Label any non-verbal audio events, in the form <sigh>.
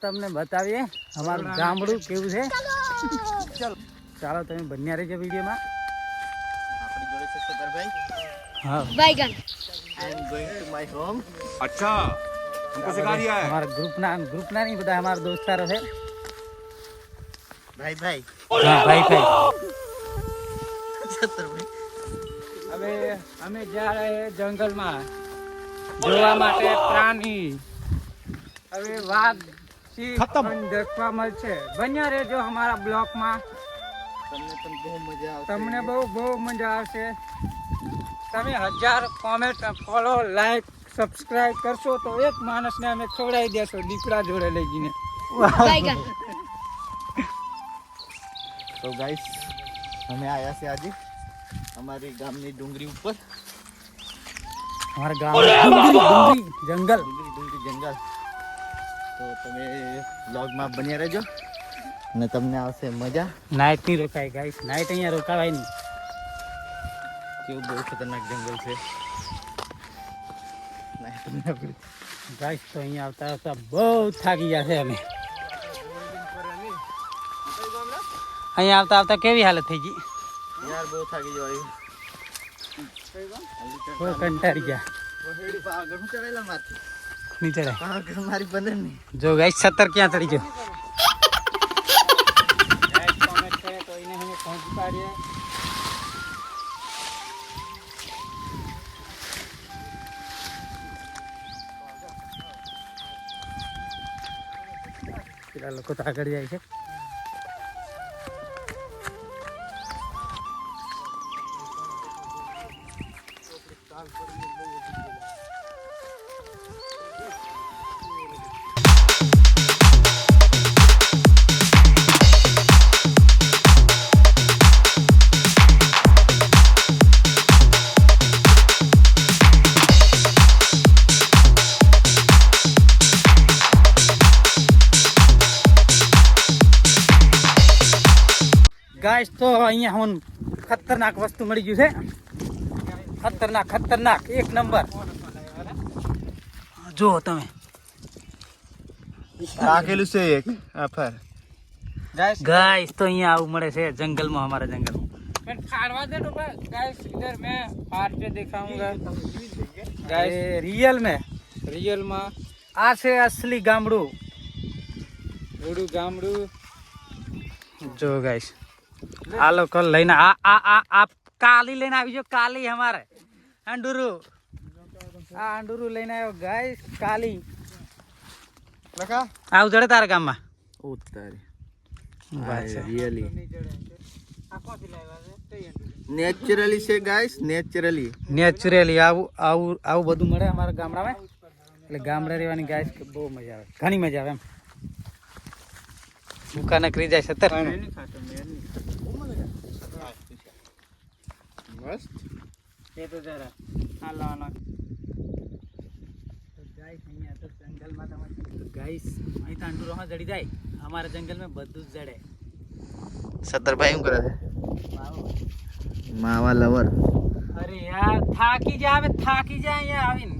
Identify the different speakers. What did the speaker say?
Speaker 1: તમને બતાવીએ અમારું ગામડું કેવું છે ચલો ચાલો તમે બન્યા રહેજો વિડીયોમાં
Speaker 2: આપણી જોડે છે સદરભાઈ
Speaker 1: હા
Speaker 3: बैगन
Speaker 2: I am going to my home
Speaker 4: अच्छा हमको सिखा दिया है
Speaker 1: અમારા ગ્રુપના ગ્રુપના નહીં બધા અમારા દોસ્તારો છે
Speaker 2: ભાઈ ભાઈ
Speaker 1: હા ભાઈ ભાઈ
Speaker 2: સદરભાઈ
Speaker 1: હવે અમે જા રહે જંગલમાં જોવા માટે પ્રાણી હવે વાઘ સી ખતમ. છે બન્યા રહેજો અમારા બ્લોકમાં.
Speaker 2: તમને બહુ
Speaker 1: તમને બહુ બહુ મજા આવશે. તમે હજાર કોમેન્ટ ફોલો લાઈક સબસ્ક્રાઈબ કરશો તો એક માણસને અમે ખવડાવી દેશો દીકરા જોડે લઈ જઈને. <laughs>
Speaker 2: તો ગાઈસ અમે આવ્યા છે આજે અમારી ગામની ડુંગળી ઉપર.
Speaker 1: અમારા ગામ જંગલ.
Speaker 2: ડુંગરી જંગલ. તો તમે બ્લોગમાં બન્યા રહેજો. અને તમને આવશે મજા.
Speaker 1: નાઇટ નહીં રોકાય ગાઈસ નાઇટ અહીંયા રોકાવાય નહીં.
Speaker 2: કેવું બહુ ખતરનાક જંગલ છે.
Speaker 1: ગાઈસ તો અહીંયા આવતા આવતા બહુ થાકી ગયા છે અમે. અહીંયા આવતા આવતા કેવી હાલત થઈ ગઈ?
Speaker 2: યાર બહુ થાકી
Speaker 1: ગયો કંટાળી ગયા.
Speaker 2: આગળ હું ચડેલા મારથી
Speaker 1: નહીં ચડાય
Speaker 2: આગળ મારી બને નહીં
Speaker 1: જો ગાઈસ સત્તર ક્યાં ચડી ગયો પેલા લોકો તો આગળ જાય છે ગાઈસ તો અહીંયા હું ખતરનાક વસ્તુ મળી ગયું છે ખતરનાક ખતરનાક એક નંબર જુઓ તમે
Speaker 2: રાખેલું છે એક આફર
Speaker 1: गाइस तो यहाँ आऊ मरे से जंगल में हमारा जंगल मैं फाड़वा दे तो गाइस इधर मैं फाड़ के दिखाऊंगा गाइस रियल में रियल में આ છે અસલી ગામડું રૂડું ગામડું જો ગાઈસ આ લોકો લઈને આ આ આ આ કાલી લઈને આવી જો કાલી અમારે. અંડુરુ આ અંડુરુ લઈને આવ્યો ગાઈસ કાલી.
Speaker 2: લખા
Speaker 1: આવું જડે તારા ગામમાં?
Speaker 2: નેચરલી છે? ગાઈસ નેચરલી
Speaker 1: નેચરલી આવું આવું આવું બધું મળે અમારા ગામડામાં? એટલે ગામડે રહેવાની ગાય બહુ મજા આવે. ઘણી મજા આવે એમ. દુકાને કરી જાય સત્તર
Speaker 2: મસ્ત.
Speaker 1: એ તો જરા આ લાવવાનો ગાઈસ અહીં તો જડી જાય. અમારા જંગલમાં બધું જ જડે.
Speaker 2: સત્તરભાઈ શું કરે છે? માવા લવર.
Speaker 1: અરે યાર થાકી જાય હવે થાકી જાય અહીંયા આવીને.